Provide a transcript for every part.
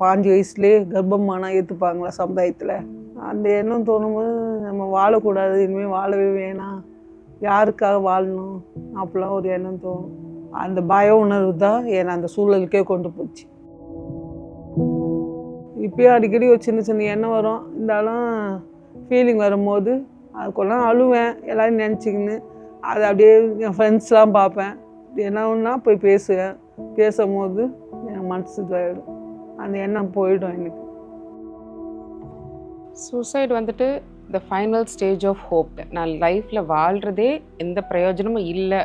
பாஞ்சு வயசுலேயே கர்ப்பமானா ஏற்றுப்பாங்களா சமுதாயத்தில்? அந்த எண்ணம் தோணும்போது நம்ம வாழக்கூடாது இனிமேல் வாழவே வேணாம். யாருக்காக வாழணும்? அப்படிலாம் ஒரு எண்ணம் தோணும். அந்த பய உணர்வு தான் என்னை அந்த சூழலுக்கே கொண்டு போச்சு. இப்பயும் அடிக்கடி ஒரு சின்ன சின்ன எண்ணம் வரும். இருந்தாலும் ஃபீலிங் வரும்போது அதுக்குள்ள அழுவேன். எல்லாரும் நினச்சிக்கின்னு அதை அப்படியே என் ஃப்ரெண்ட்ஸ்லாம் பார்ப்பேன். என்ன ஒன்றா போய் பேசுவேன். பேசும்போது என் மனசு இதாகிடும் அந்த எண்ணம் போயிடும் எனக்கு. சூசைட் வந்துட்டு the final stage of hope நான் லைஃப்பில் வாழ்கிறதே எந்த பிரயோஜனமும் இல்லை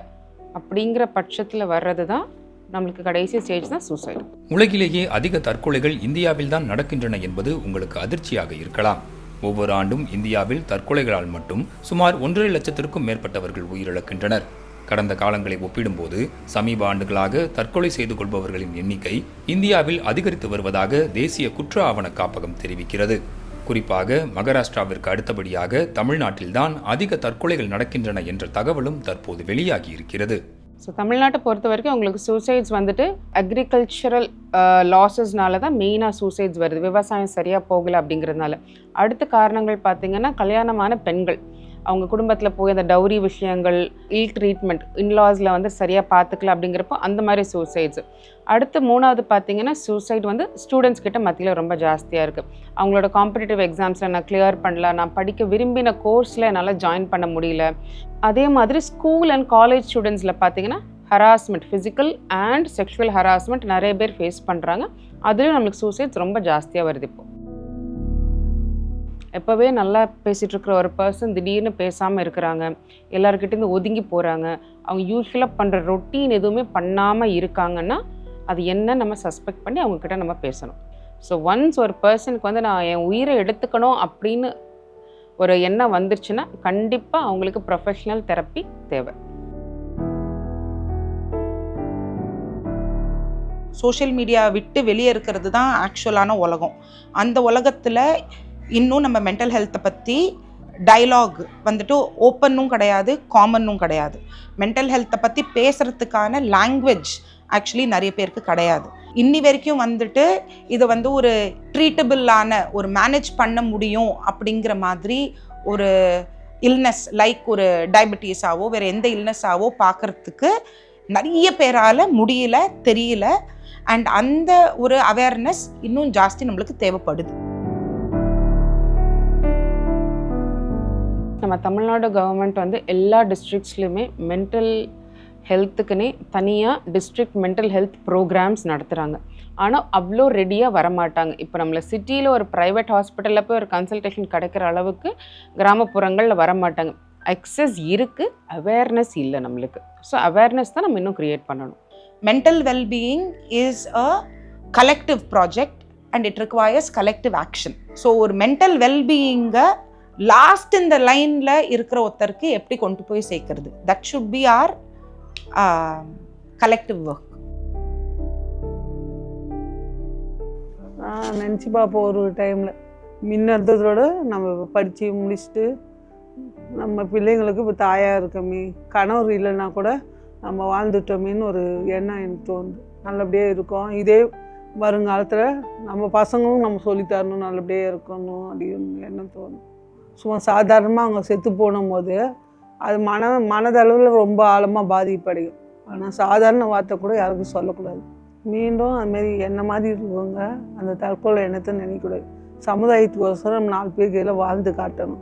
அப்படிங்கிற பட்சத்தில் வர்றது தான் நம்மளுக்கு கடைசி ஸ்டேஜ் தான் சூசைட் உலகிலேயே அதிக தற்கொலைகள் இந்தியாவில் தான் நடக்கின்றன என்பது உங்களுக்கு அதிர்ச்சியாக இருக்கலாம். ஒவ்வொரு ஆண்டும் இந்தியாவில் தற்கொலைகளால் மட்டும் சுமார் ஒன்றரை லட்சத்திற்கும் மேற்பட்டவர்கள் உயிரிழக்கின்றனர். கடந்த காலங்களை ஒப்பிடும்போது சமீப ஆண்டுகளாக தற்கொலை செய்து கொள்பவர்களின் எண்ணிக்கை இந்தியாவில் அதிகரித்து வருவதாக தேசிய குற்ற ஆவண காப்பகம் தெரிவிக்கிறது. குறிப்பாக மகாராஷ்டிராவிற்கு அடுத்தபடியாக தமிழ்நாட்டில்தான் அதிக தற்கொலைகள் நடக்கின்றன என்ற தகவலும் தற்போது வெளியாகி இருக்கிறது ஸோ தமிழ்நாட்டை பொறுத்த வரைக்கும் உங்களுக்கு சூசைட்ஸ் வந்துட்டு அக்ரிகல்ச்சரல் லாஸஸ்னால uh, தான் மெயினாக சூசைட்ஸ் வருது. விவசாயம் சரியாக போகலை அப்படிங்கிறதுனால. அடுத்த காரணங்கள் பார்த்தீங்கன்னா கல்யாணமான பெண்கள். அவங்க குடும்பத்தில் போய் அந்த டவுரி விஷயங்கள் இல் ட்ரீட்மெண்ட் இன்லாஸில் வந்து சரியாக பார்த்துக்கல அப்படிங்கிறப்போ அந்த மாதிரி சூசைட்ஸ் அடுத்து மூணாவது பார்த்தீங்கன்னா சூசைட் வந்து ஸ்டூடெண்ட்ஸ் கிட்ட மத்தியில் ரொம்ப ஜாஸ்தியாக இருக்குது அவங்களோட காம்படிட்டிவ் எக்ஸாம்ஸில் நான் கிளியர் பண்ணல நான் படிக்க விரும்பின கோர்ஸில் என்னால் ஜாயின் பண்ண முடியல. அதே மாதிரி ஸ்கூல் அண்ட் காலேஜ் ஸ்டூடெண்ட்ஸில் பார்த்தீங்கன்னா harassment physical and sexual harassment நிறைய பேர் ஃபேஸ் பண்ணுறாங்க அதுலேயும் நம்மளுக்கு சூசைட்ஸ் ரொம்ப ஜாஸ்தியாக வருது இப்போது எப்போவே நல்லா பேசிகிட்டு இருக்கிற ஒரு பர்சன் திடீர்னு பேசாமல் இருக்கிறாங்க. எல்லாருக்கிட்டேருந்து ஒதுங்கி போகிறாங்க அவங்க யூஸ்ஃபுல்லாக பண்ணுற ரொட்டீன் எதுவுமே பண்ணாமல் இருக்காங்கன்னா அது என்ன நம்ம சஸ்பெக்ட் பண்ணி அவங்கக்கிட்ட நம்ம பேசணும். ஸோ ஒன்ஸ் ஒரு பர்சனுக்கு வந்து நான் என் உயிரை எடுத்துக்கணும் அப்படின்னு ஒரு எண்ணம் வந்துருச்சுன்னா கண்டிப்பாக அவங்களுக்கு ப்ரொஃபஷ்னல் தெரப்பி தேவை. சோஷியல் மீடியா விட்டு வெளியே இருக்கிறது தான் ஆக்சுவலான உலகம். அந்த உலகத்தில் இன்னும் நம்ம மென்டல் ஹெல்த்தை பற்றி டைலாக் வந்துட்டு ஓப்பனும் கிடையாது காமனும் கிடையாது. மென்டல் ஹெல்த்தை பற்றி பேசுகிறதுக்கான லாங்குவேஜ் ஆக்சுவலி நிறைய பேருக்கு கிடையாது. இன்னி வரைக்கும் வந்துட்டு இதை வந்து ஒரு ட்ரீட்டபிளான ஒரு மேனேஜ் பண்ண முடியும் அப்படிங்கிற மாதிரி ஒரு இல்னஸ் லைக் ஒரு டயபெட்டிஸாவோ வேறு எந்த இல்னஸாவோ பார்க்குறதுக்கு நிறைய பேரால் முடியல தெரியல. அண்ட் அந்த ஒரு அவேர்னஸ் இன்னும் ஜாஸ்தி நம்மளுக்கு தேவைப்படுது. நம்ம தமிழ்நாடு கவர்மெண்ட் வந்து எல்லா டிஸ்ட்ரிக்ஸ்லையுமே மென்டல் ஹெல்த்துக்குன்னே தனியாக டிஸ்ட்ரிக்ட் மென்டல் ஹெல்த் ப்ரோக்ராம்ஸ் நடத்துகிறாங்க ஆனால் அவ்வளோ ரெடியாக வரமாட்டாங்க. இப்போ நம்மளை சிட்டியில் ஒரு ப்ரைவேட் ஹாஸ்பிட்டலில் போய் ஒரு கன்சல்டேஷன் கிடைக்கிற அளவுக்கு கிராமப்புறங்களில் வரமாட்டாங்க. அக்சஸ் இருக்குது அவேர்னஸ் இல்லை நம்மளுக்கு. ஸோ அவேர்னஸ் தான் நம்ம இன்னும் க்ரியேட் பண்ணணும். Mental wellbeing is a collective project and it requires collective action so ஒரு மென்டல் வெல்பீயிங்கை லாஸ்ட் இந்த லைனில் இருக்கிற ஒருத்தருக்கு எப்படி கொண்டு போய் சேர்க்கறது? That should be our collective work நான் நினச்சி பார்ப்போம் ஒரு டைமில் முன்ன இருந்ததோட நம்ம படித்து முடிச்சுட்டு நம்ம பிள்ளைங்களுக்கு இப்போ தாயாக இருக்கமே கணவர் இல்லைன்னா கூட நம்ம வாழ்ந்துட்டோமேன்னு ஒரு எண்ணம் எனக்கு தோணுது. நல்லபடியாக இருக்கோம். இதே வருங்காலத்தில் நம்ம பசங்களும் நம்ம சொல்லித்தரணும் நல்லபடியாக இருக்கணும் அப்படின்னு எண்ணம் தோணும் சும்மா சாதாரணமாக அவங்க செத்து போனும்போது அது மன மனதளவில் ரொம்ப ஆழமாக பாதிப்படையும். ஆனால் சாதாரண வார்த்தை கூட யாருக்கும் சொல்லக்கூடாது. மீண்டும் அதுமாரி என்ன மாதிரி இருக்கவங்க அந்த தற்கொலை எண்ணத்தை நினைக்கக்கூடாது. சமுதாயத்துக்கோசரம் நாலு பேர் கையில் வாழ்ந்து காட்டணும்.